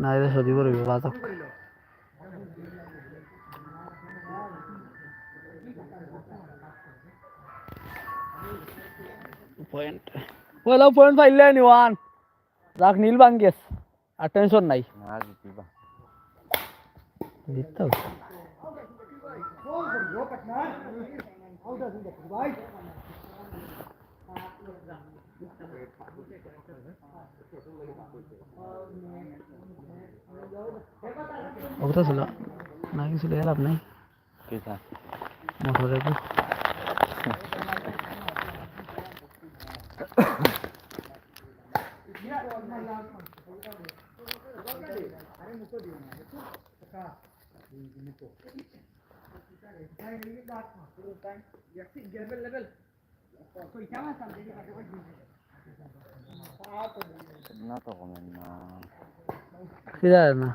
না এটা সদি করবি বাদক পয়েন্ট পয়লা পয়েন্ট পাইলে নি ওয়ান যাক নীল বাঙ্গেস আর টেনশন নাই জিততে ಅವತಸಲ ನಾಗಿಸಲ ಹೇಳ ಅಪ್ಪ ನೈ ಕೇಸಾ लेवल तो इतना না তো কমেন না কি জানে না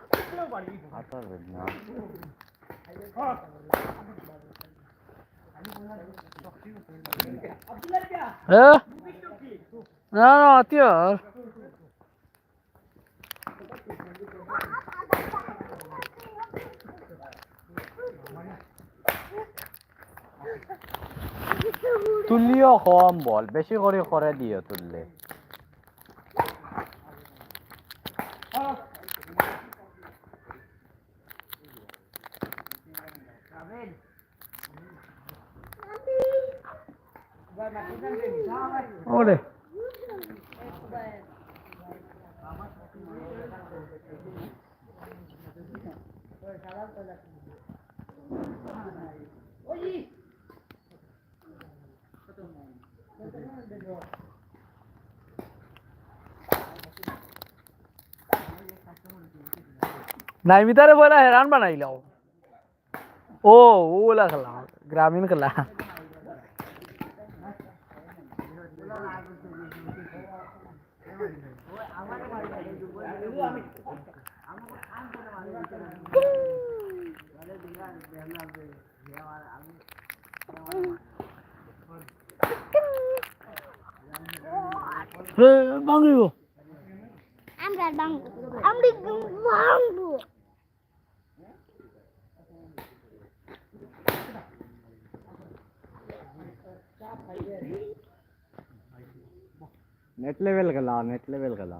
আত্মীয় তুললিও কম বল বেশি করে করে দিও তুললে ওরে নাইমিতারে বলা হেরান বানাইলাও। ও ওলা খেলা গ্রামীণ খেলা। ভাঙিব আমরা বাংবো আমরা বাংবো নেট লেভেল খেলা নেট লেভেল খেলা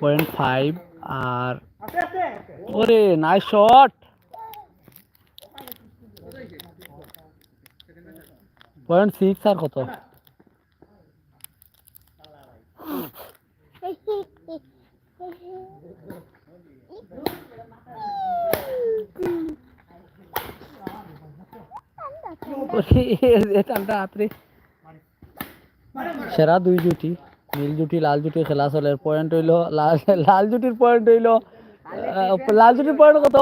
পয়েন্ট ফাইভ আর ওরে নাইস শট পয়েন্ট সিক্স আর কত? সেরা দুই জুটি, নীল জুটি, লাল জুটি খেলা চলে। পয়েন্ট হইল, লাল লাল জুটির পয়েন্ট হইল লাল জুটির পয়েন্ট কত?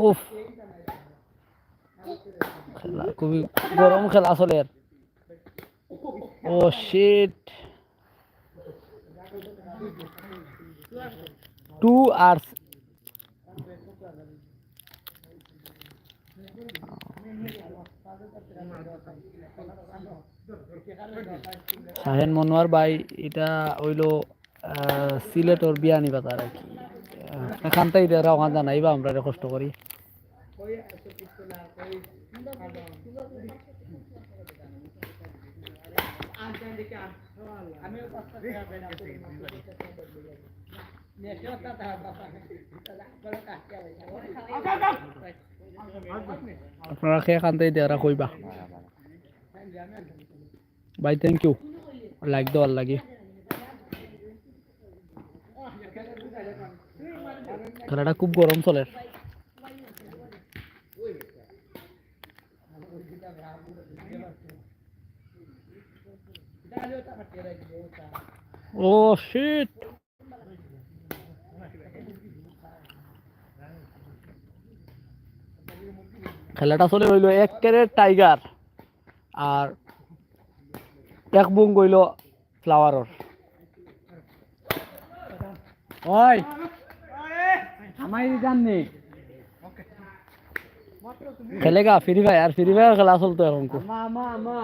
উফ। খুবই গরম খেলা চলে ও shit two hours Shaheen Monowar ভাই এটা হইল আহ, সিলেটর বিয়ানি বাজার আর কি। আহ, এখান থেকে এটা জানাইবা আমরা কষ্ট করি। আপনারা খেয়ে এখান থেকে দেওয়া কইবা। ভাই থ্যাংক ইউ লাইক দেওয়ার লাগে খেলাটা খুব গরম চলে ও শিট খেলাটা চলে হইল এক ক্যারেট টাইগার আর এক বুং গইল ফ্লাওয়ারর ওই! খেলেগা ফ্রি ফায়ার ফ্রি ফায়ার খেলা চলতো এখন খুব। মা মা মা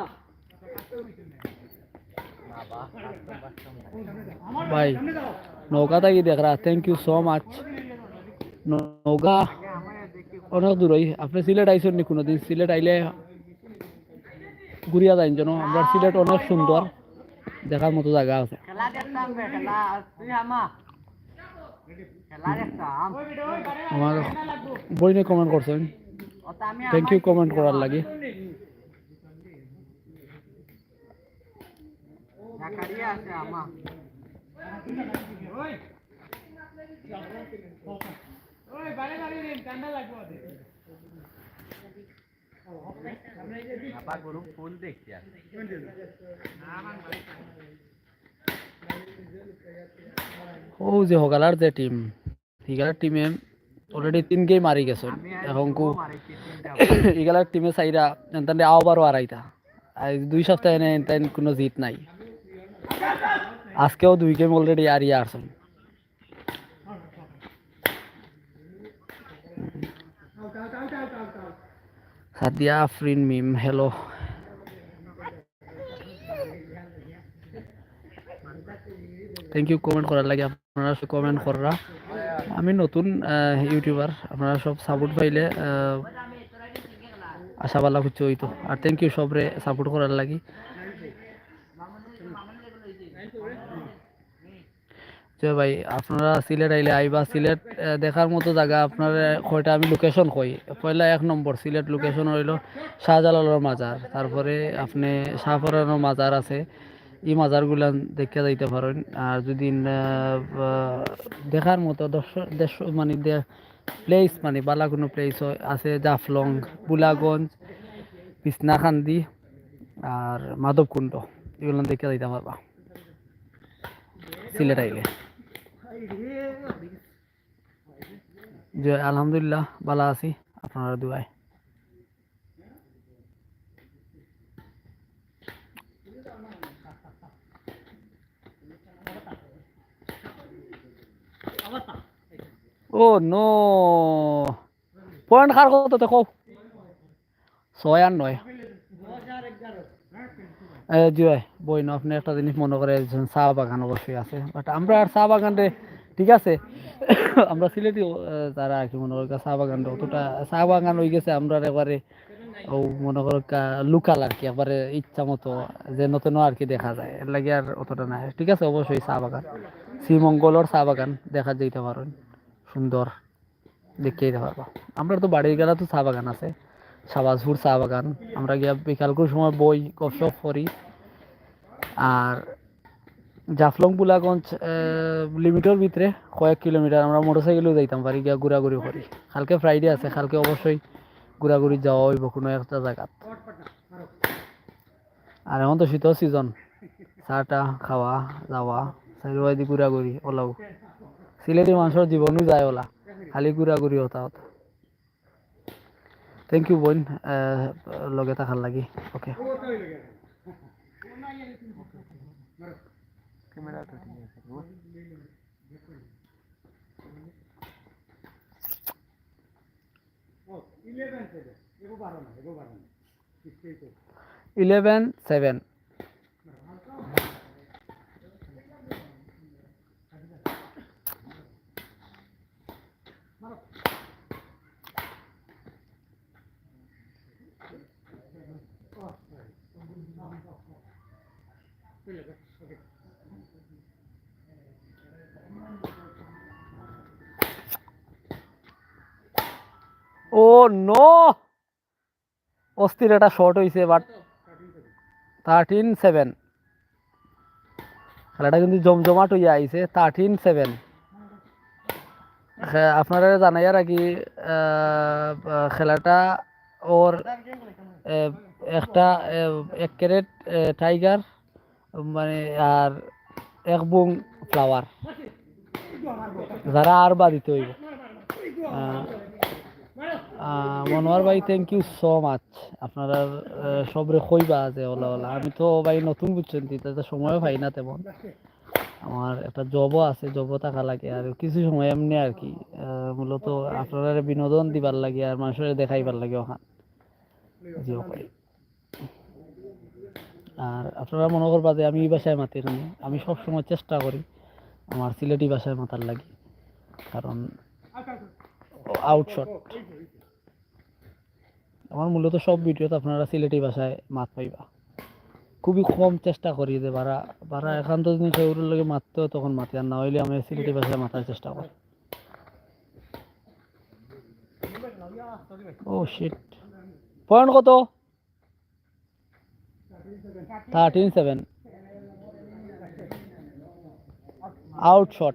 ভাই নৌকা থাকি দেখ রা থ্যাংক ইউ সো মাচ নৌকা অনেক দূর ওই আপনি সিলেট আইসেন নি কোনোদিন সিলেট আইলে ঘুরিয়া যাইন যেন আমরা সিলেট অনেক সুন্দর দেখার মতো জায়গা আছে আমার বই নিয়ে কমেন্ট করছেন থ্যাংক ইউ কমেন্ট করার লাগে। ফুল দেখছি ও, যে হগালার যে টিম হিগালার টিমে অলরেডি তিন গেম মারি গেছেন এখন কু ইগালার টিমে চাইরা এনতান্ডে আওবারও আড়াইতা আর দুই সপ্তাহে এনে এনতান কোনো জিত নাই। আজকেও দুই গেম অলরেডি আরিয়া আসছেন Sadia Afrin Mim hello thank you comment করার লাগে আপনারা কমেন্ট করা আমি নতুন ইউটিউবার আপনারা সব সাপোর্ট পাইলে আহ, আশাবালা হচ্ছে হইতো আর থ্যাংক ইউ সবরে সাপোর্ট করার লাগি। যে ভাই আপনারা সিলেট আইলে আইবা। সিলেট দেখার মতো জায়গা আপনার কয়টা আমি লোকেশন কই। পয়লা এক নম্বর সিলেট লোকেশন হইল শাহজালালের মাজার। তারপরে আপনি শাহপরানোর মাজার আছে। এই মাজারগুলা দেখতে যাইতে পারেন। আর যদি দেখার মতো দর্শক দেশ মানে প্লেস মানে বালা কোনো প্লেস আছে জাফলং, বুলাগঞ্জ, বিছনাখান্দি আর মাধবকুণ্ড। এগুলো দেখতে যাইতে পারবা। সিলেট আইলে যে, আলহামদুলিল্লাহ, ভালো আছি। আপনারা দুয়ায়। ও নো পয়েন্ট খার কত দেখো ছয় আর নয় জি ভাই বই না আপনি একটা জিনিস মনে করে চা বাগান অবশ্যই আছে বাট আমরা আর চা বাগানরে ঠিক আছে আমরা সিলেটি তারা আর কি মনে করি চা বাগানটা অতটা চা বাগান হয়ে গেছে আমরা একবারে ও মনে করো লুকাল আর কি একবারে ইচ্ছা মতো যে নতুন আর কি দেখা যায় এর লাগে আর অতটা নাই ঠিক আছে অবশ্যই চা বাগান শ্রীমঙ্গলর চা বাগান দেখা যেতে পারেন সুন্দর। দেখতে যেতে পারবা আমরা তো বাড়ির গেলে তো চা বাগান আছে। সাবাজপুর চা বাগান। আমরা গিয়া বিকাল করে সময় বই, গপসপ করি। আর জাফলং বুলাগঞ্জ লিমিটের ভিতরে কয়েক কিলোমিটার আমরা মোটরসাইকেলেও যাইতাম পারি গিয়া ঘোরাঘুরি করি। কালকে ফ্রাইডে আছে, কালকে অবশ্যই ঘোরাঘুরি যাওয়া হইব কোনো একটা জায়গাত। আর এখন তো শীতের সিজন চাটা, খাওয়া, যাওয়া চারিবাদি ঘোরাঘুরি, ওলাও। সিলেটি মানুষের জীবনও যায় ওলা খালি ঘোরাঘুরি হতা হতা। থ্যাংক ইউ বোন। লগে থাকার লাগি। ওকে ইলেভেন সেভেন নো অস্থির একটা শর্ট হয়েছে বাট থার্টিন সেভেন খেলাটা কিন্তু জমজমাট হইয়া আইছে থার্টিন সেভেন আপনারা রাখি আহ, আহ, খেলাটা ওর একটা এক ক্যারেট টাইগার মানে আর এক বুং ফ্লাওয়ার যারা আর বা দিতে হইব মনোয়ার ভাই থ্যাংক ইউ সো মাচ আপনারা সবরে কইবা যে, ওলা ওলা। আমি তো ভাই নতুন বুঝছেন তাতে সময়ও পাই না তেমন। আমার একটা জবও আছে জবও থাকা লাগে। আর কিছু সময় এমনি আর কি। মূলত আপনারা বিনোদন দিবার লাগে আর মানুষের দেখাইবার লাগে ওখান। আর আপনারা মনে করবা যে, আমি এই ভাষায় মাতি আমি সবসময় চেষ্টা করি আমার সিলেটি ভাষায় মাতার লাগি। কারণ আউটশট আমার মূলত সব ভিডিওতে আপনারা সিলেটি ভাষায় মাত পাইবা। খুবই কম চেষ্টা করি যে বারা বারা একান্ত জিনিস ওগুলোর লগে মারতে তখন মাতি। আর না হইলে আমি সিলেটি ভাষায় মাতার চেষ্টা করি। ও শিট পয়েন্ট কত? থার্টিন সেভেন আউট শট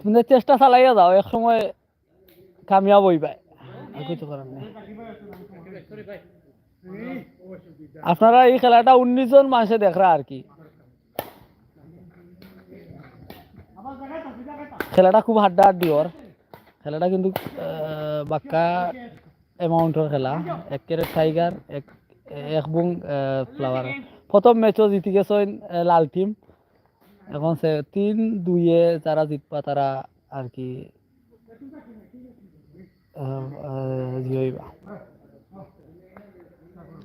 তুমি চেষ্টা চালাইয়া যাও, এক সময় কামিয়াব হইবাই। আর কিছু করার নেই। আপনারা এই খেলাটা উনিশ জন মানুষে দেখরা আর কি। খেলাটা খুব হাড্ডা হাড্ডি ওর। খেলাটা কিন্তু বাক্কা অ্যামাউন্টের খেলা। এক ক্যারেট টাইগার এক এক বুং ফ্লাওয়ার প্রথম ম্যাচও জিতে গেছে লাল টিম এখন তিন দুইয়ে যারা জিতবা তারা আর কি আহ,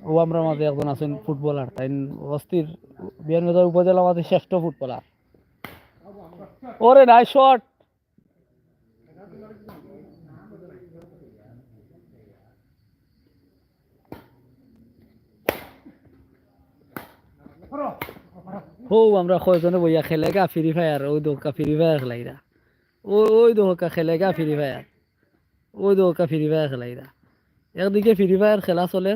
ও আমরা মাঝে একজন আছেন ফুটবলার তাই অস্থির। বিয়ানবাজার উপজেলা মাঝে শ্রেষ্ঠ ফুটবলার। ওরে নাই শট! ও আমরা কয়জনে বইয়া খেলে গা ফ্রি ফায়ার ওই দোকা ফ্রি ফায়ার খেলাইরা ওই ওই দোকা খেলে গা ফ্রি ফায়ার ওই দোকা ফ্রি ফায়ার খেলাইরা একদিকে ফ্রি ফায়ার খেলা চলে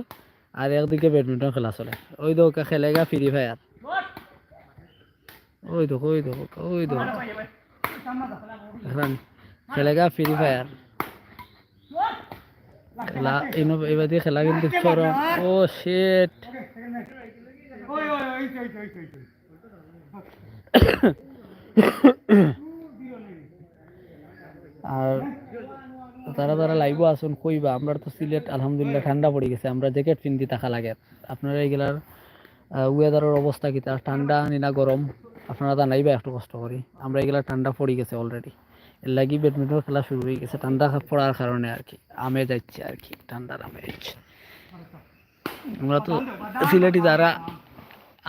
আর একদিকে ব্যাডমিন্টন খেলা চলে ওই দোকা খেলে গা ফ্রি ফায়ার ওই দেখো ওই দেখো ওই দেখলাম খেলে গা ফ্রি ফায়ার খেলা এবার খেলা কিন্তু চরম ও শেট আর তারা তারা লাইভও আসুন কইবা, আমরা তো সিলেট, আলহামদুলিল্লাহ, ঠান্ডা পড়ে গেছে। আমরা জ্যাকেট পিন্দি থাকা লাগে। আপনারা এইগুলার ওয়েদারের অবস্থা কি? তার ঠান্ডা নি না গরম? আপনারা জানাইবা একটু কষ্ট করি। আমরা এগুলা ঠান্ডা পড়ে গেছে অলরেডি এর লাগি ব্যাডমিন্টন খেলা শুরু হয়ে গেছে। ঠান্ডা পড়ার কারণে আর কি, আমে যাচ্ছে আর কি, ঠান্ডার আমে যাচ্ছে। আমরা তো সিলেটি যারা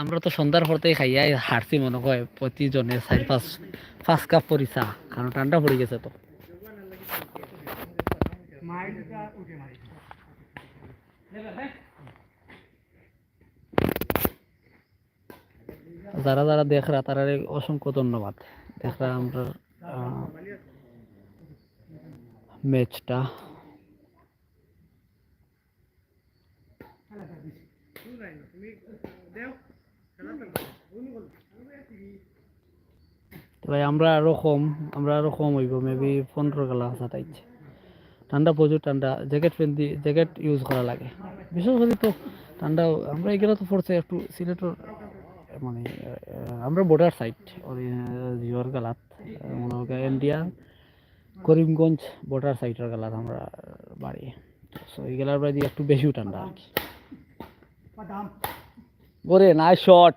আমরা তো সন্ধ্যার পরতেই খাইয়াই হারছি মনে হয় প্রতিজনে চার পাঁচ পাঁচ কাপ পরি চা, কারণ ঠান্ডা পড়ে গেছে তো। যারা যারা দেখরা তারা অসংখ্য ধন্যবাদ। দেখরা আমরা ম্যাচটা তো ভাই, আমরা আরও কম, আমরা আরও কম হইব মেবি পনেরো গেলা সাতাইছে ঠান্ডা প্রচুর ঠান্ডা জ্যাকেট পেন্দি জ্যাকেট ইউজ করা লাগে। বিশেষ করে তো ঠান্ডা, আমরা এগুলো তো পড়ছে একটু সিলেটের মানে আমরা বর্ডার সাইড জিওর গালাত মনে ইন্ডিয়া, করিমগঞ্জ বর্ডার সাইডের গালাত আমরা বাড়ি। সো এই গেলার বাড়ি একটু বেশিও ঠান্ডা আর কি। ওরে নাই শট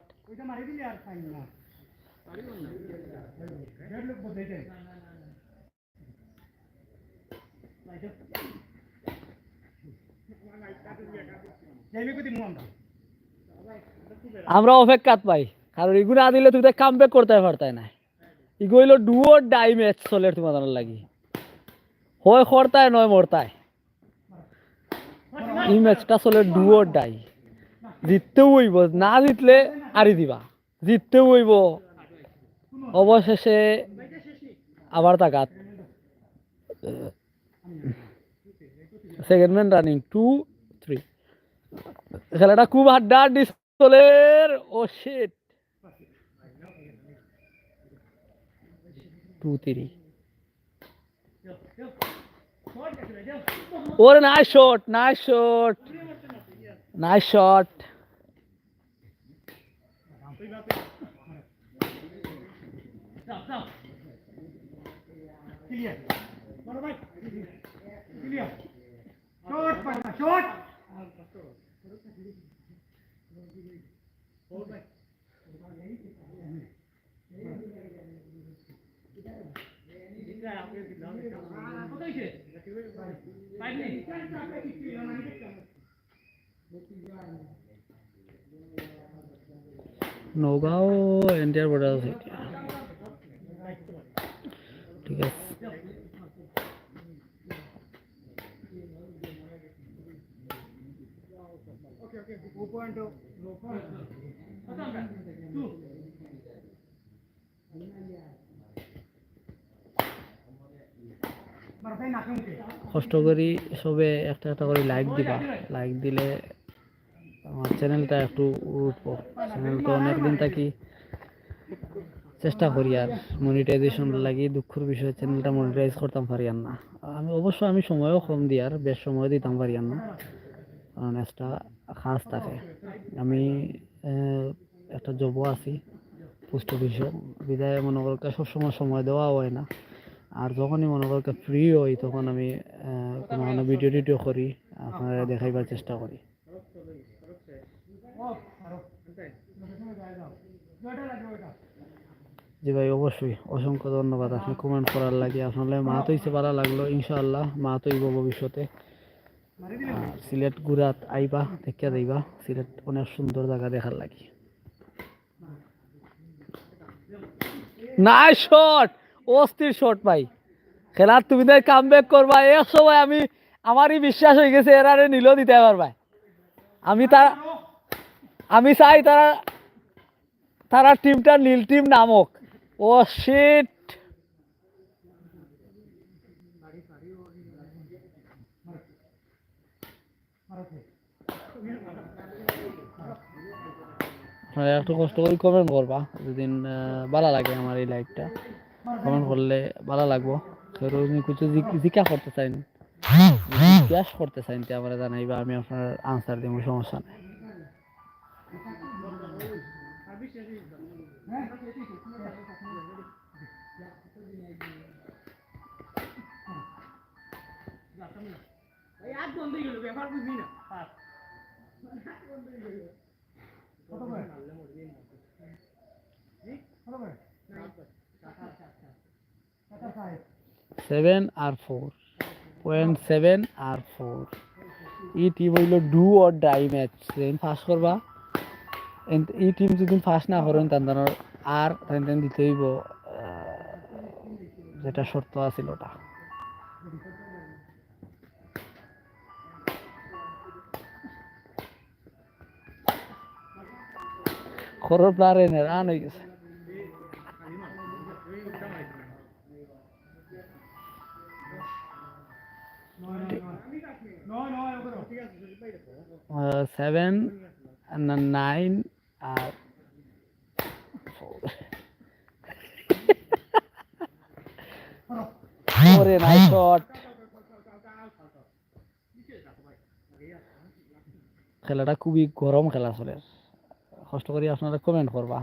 আমরা অপেক্ষাত পাই কারণ এগুলো না দিলে তুই কাম ব্যাক করতে পারতাই না। এগুলো হইল ডুয়োর ডাই ম্যাচ চলে তোমার লাগি। হয় খরতায় নয় মরতায়। এই ম্যাচটা চলে ডুয়োর ডাই জিততেও হইব, না জিতলে আরি দিবা। জিততেও হইব। অবশেষে আবার তাকাত second man running two three খেলাটা খুব হাড্ডা ডিসপ্লের ও শিট টু থ্রি ওরে nice shot nice shot nice shot Nagaon ইন্ডিয়ার বর্ডার আছে এতিয়া ঠিক আছে কষ্ট করি, সবে একটা একটা করে লাইক দিবা। লাইক দিলে আমার চ্যানেলটা একটু উঠবো। চ্যানেলটা অনেকদিন থাকি। চেষ্টা করি আর। মনিটাইজেশন লাগি দুঃখের বিষয় চ্যানেলটা মনিটাইজ করতাম পারি না। আমি অবশ্য আমি সময়ও কম দিই আর বেশ সময় দিতাম পারি না। কারণ একটা খাস থাকে। আমি একটা জবও আছি পোস্ট অফিসও বিদায় মনে করতে সবসময় সময় দেওয়া হয় না। আর যখনই মনে করতে ফ্রি হই, তখন আমি কোনো ভিডিও টিডিও করি, আপনারা দেখাইবার চেষ্টা করি। জি ভাই, অবশ্যই। অসংখ্য ধন্যবাদ। আপনি কমেন্ট করার লাগে। আসলে মা তো ইচ্ছে ভালো লাগল, ইনশাআল্লাহ। তো ইব ভবিষ্যতে। সিলেট গুড়াত আইবা, দেখিয়া যাইবা সিলেট অনেক সুন্দর জায়গা দেখার লাগি। নাই শট অস্থির শট ভাই। খেলার তুমি তাই কাম ব্যাক করবা এক সময় আমি, আমারই বিশ্বাস হয়ে গেছে এরারে নিল দিতে পারবা আমি তার, আমি চাই তারা তারা টিমটা নীল টিম নামক। ও শিট আপনারা একটু কষ্ট করে কমেন্ট করবা যেদিন ভালো লাগে আমার এই লাইভটা কমেন্ট করলে ভালো লাগবো। কিছু জিজ্ঞাসা করতে চাইন, জিজ্ঞাসা করতে চাইন আমরা জানাইবা, আমি আপনার আনসার দিব সমস্যা নেই। সেভেন আর ফোর পয়েন্ট সেভেন আর ফোর ই টিম হইল ডু অর ডাই ম্যাচ যেদিন ফার্স্ট করবা। এন- ই টিম যদি ফার্স্ট না করেন তার আর তেন দিতে হইব যেটা শর্ত আছিল ওটা। খরর প্লার এনে রান হয়ে গেছে। নাইন আর ওরে খেলাটা খুবই গরম খেলা চলে। কষ্ট করে আপনারা কমেন্ট করবা।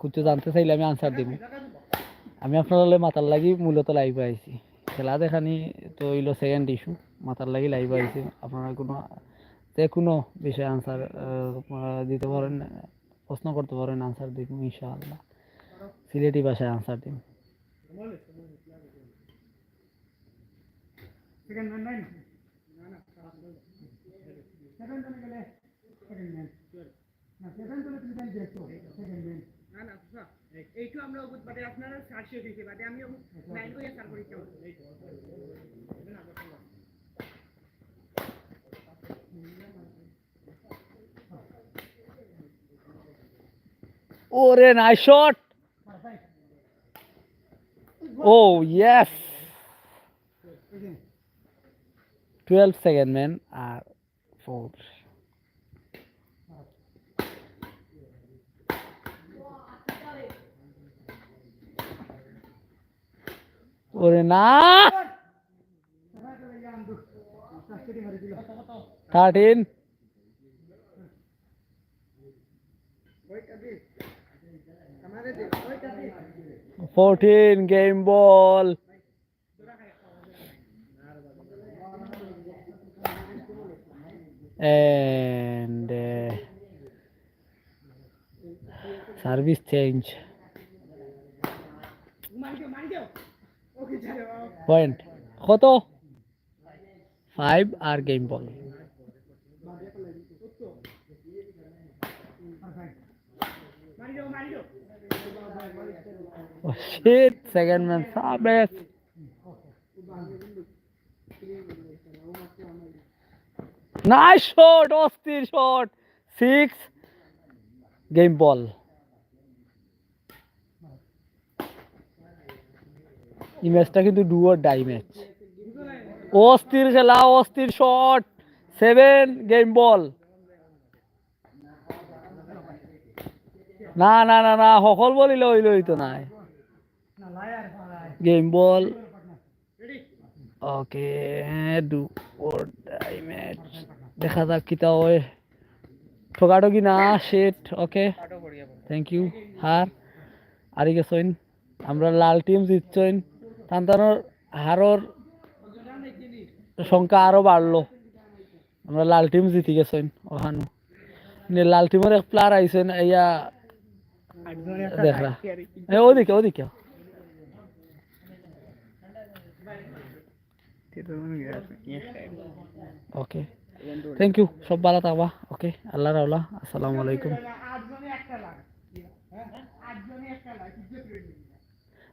কিছু জানতে চাইলে আমি আনসার দিব। আমি আপনারা মাথার লাগি মূলত লাইভ আইছি। খেলা দেখানি তো হইল সেকেন্ড ইস্যু মাথার লাগি লাইভ আইছি। আপনারা কোনো, যে কোনো বিষয়ে আনসার দিতে পারেন, প্রশ্ন করতে পারেন আনসার দিব ইনশাআল্লাহ। সিলেটি ভাষায় আনসার দিব। এইটো আমরা বাদে আপনারা সার্চে দিয়েছে বাদে আমি লাইন করে সার করি কেমন ওরে nice shot oh yes twelve second man আর ফোর ওরে না thirteen ball and uh, service change point. কত? ফাইভ আর গেম বল নাইস শট অস্থির শট সিক্স গেম বল এই ম্যাচটা কিন্তু ডু অর ডাই ম্যাচ অস্থির খেলা, অস্থির শট সেভেন গেম বল না না না না সকল বলিলে হইলে হইতো নাই game ball okay do or die match দেখা যাক কিতা হয়। ঠোকাঠকি না শেট ওকে থ্যাংক ইউ হার। আরি গেছইন আমরা লাল টিম জিতছইন তান্তানোর হারর সংখ্যা আরও বাড়লো। আমরা লাল টিম জিতি গেছইন ওখানো। নে লাল টিমের এক প্লেয়ার আইছেন ইয়া দেখরা ওদিকে ওদিকে। ওকে থ্যাংক ইউ সব ভালো থাকবা। ওকে আল্লাহ রাওলা আসসালামু আলাইকুম।